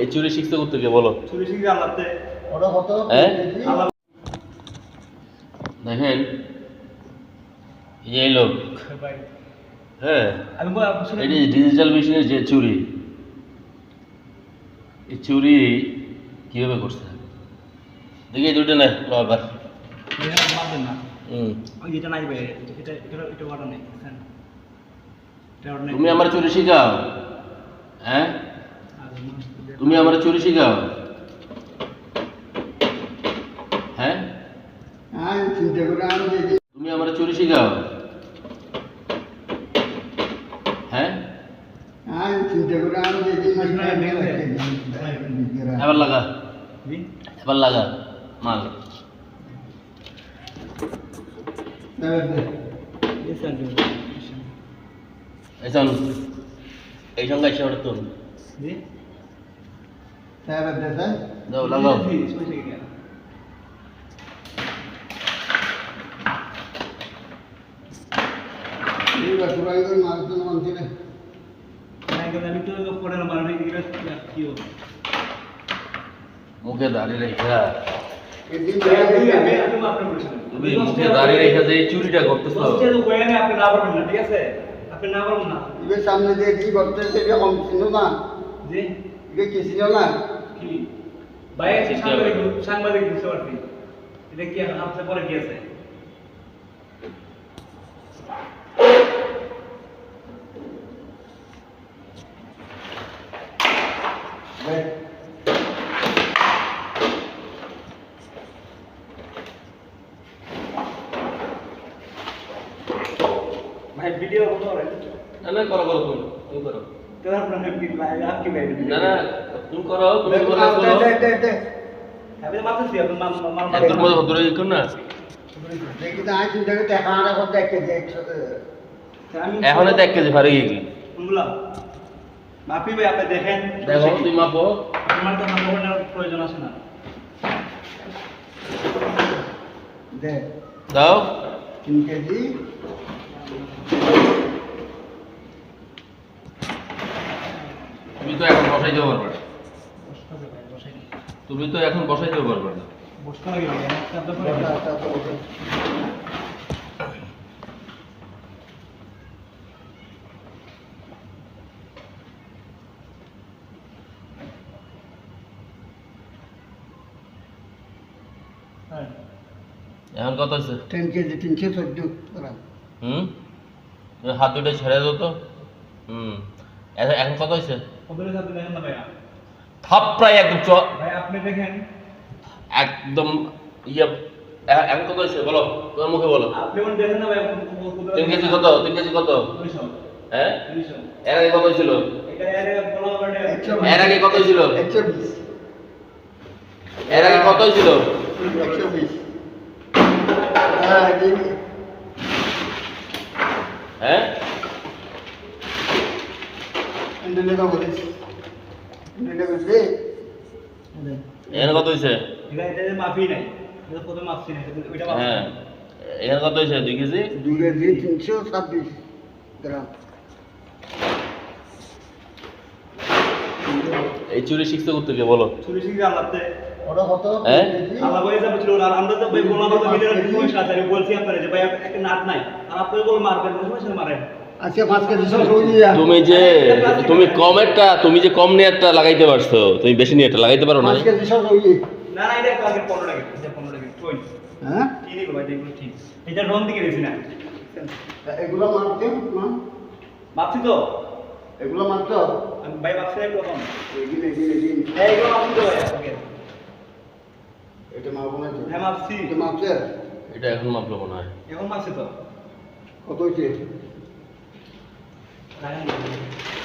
এই চুরি শিখতে করতে কে বলো? চুরি শিখে আল্লাহতে। ওটা কত? হ্যাঁ? দেখেন এই লোক। হ্যাঁ এটি ডিজিটাল মেশিনের যে চুরি এই চুরি কীভাবে করছে? দেখি দুটো না এবার এটা মারবেন না। হুম। ওই যেটা নাই ভাই এটা এটা এটা নেই বুঝছেন? এটা তুমি আমার চুরি শিখাও হ্যাঁ? তুমি আমার চুরি শিখাও। হ্যাঁ? হ্যাঁ তুমি আমার চুরি শিখাও। হ্যাঁ? হ্যাঁ এবার লাগা। এবার লাগা। মাল। Yes, sir. এই সঙ্গে না মারবে এগুলো কি হবে মুখে দাঁড়িয়ে রেখা তুমি মুখে দাঁড়িয়ে রেখা যে চুরিটা করতেছো। আপনি না পারবেন না ঠিক আছে? আপনি না পারবেন না। সামনে দিয়ে কি করতে সেটা কম ছিল না। জি এটা কি ছিল না। কি? ভাই আছে সাংবাদিক সাংবাদিক বুঝতে পারছি এটা কি আপনার পরে কি আছে? ভাই। ভিডিও কত করেন। না না করো করো তুমি তুমি করো। তো আপনার কি আপনি ভাই? না না তুমি করো তুমি করো করো আমি মারতেছি আপনি মার মার ধরে কর না? দেখি তো আজ চিন্তা দেখা আনা করতে একটা দেখছ এখন এক কেজি ফারে গিয়ে কি কোনগুলা মাপি ভাই আপনি দেখেন? দেখো তুমি মাপো। তো মাপা নেওয়ার প্রয়োজন আছে না। দেখ দাও। তিন কেজি। তুমি তো এখন বসাইতে পারবে। না তুমি তো এখন বসাইতে পারবে না। হ্যাঁ। এখন কত আছে তিন কেজি তিনশো চোদ্দ হুম? হাত দুটো ছেড়ে দাও তো। হুম। এখন এখন কত হয়েছে? থাপড়াই একদম আপনি দেখেন। একদম ইয়ে এখন কত হয়েছে? বলো তোমার মুখে বলো। আপনি মনে দেখেন না ভাই তিন কেজি কত? তিন কেজি কত? হ্যাঁ? এর আগে কত হয়েছিল? এটা এর আগে কত ছিল? এর আগে কত হ্যাঁ এখানে কত হয়েছে নাই ওইটা হ্যাঁ। এখানে কত হয়েছে দুই কেজি? দুই কেজি তিনশো ছাব্বিশ গ্রাম। এই চুরি শিখতে করতে কে বলো? চুরি শিখে আল্লাহতে ওটা কত? হ্যাঁ? আল্লাহ আমরা তো ভাই বলা কথা ভিতরে সমস্যা আছে আমি বলছি আপনারা যে ভাই একটা নাট নাই। আর আপনি বল মারবেন সমস্যা মারেন। তুমি যে তুমি কমেরটা তুমি যে কম নেয়ারটা লাগাইতে পারছ তুমি বেশি নেয়ারটা লাগাইতে পারো না? চল হ্যাঁ? মাপছি তো। এগুলো আমি ভাই মাপছি না একটু কম হ্যাঁ এগুলো মাপছি তো ভাই এটা মারবো না হ্যাঁ মাপছি এটা মারছে? এটা এখন মাপলো মনে হয়। এখন মাপছি তো। কত হয়েছে? রাখেন না।